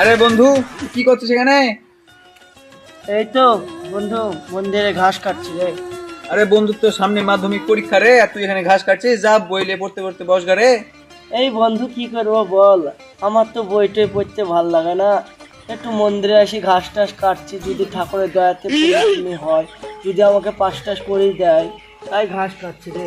আরে বন্ধু কি করছিস এখানে? এই তো বন্ধু মন্দিরে ঘাস কাটছি রে। আরে বন্ধুত্ব সামনে মাধ্যমিক পরীক্ষা রে আর তুই এখানে ঘাস কাটছিস? যা বইলে পড়তে পড়তে বস ঘরে। এই বন্ধু কি করব বল? আমার তো বইটই পড়তে ভালো লাগে না। একটু মন্দিরে আসি ঘাস টাস কাটছি যদি ঠাকুরের দয়াতে হয় যদি আমাকে পাশ টাস করেই দেয় তাই ঘাস কাটছি রে।